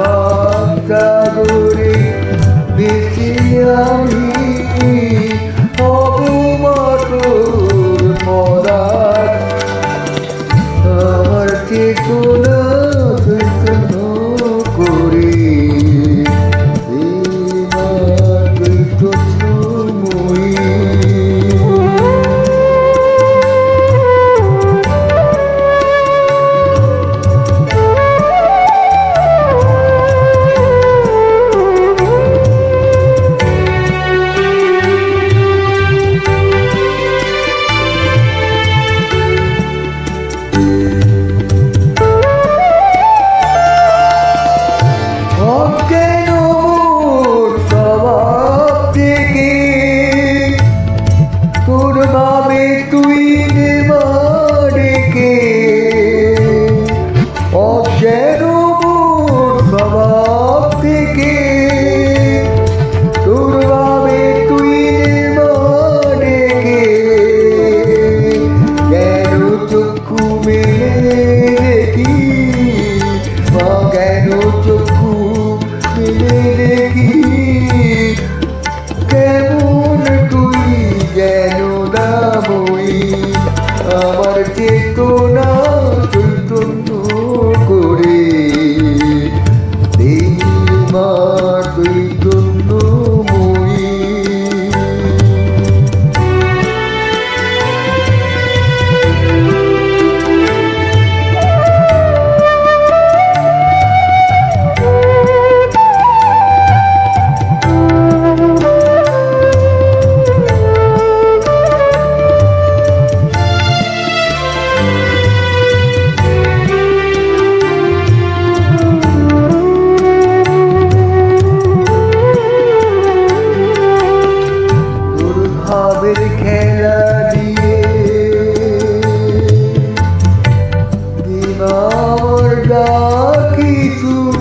বাক্তাগুলি বিছিয়ামি অবুমটুর মরা আমার ঠিকুনা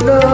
no.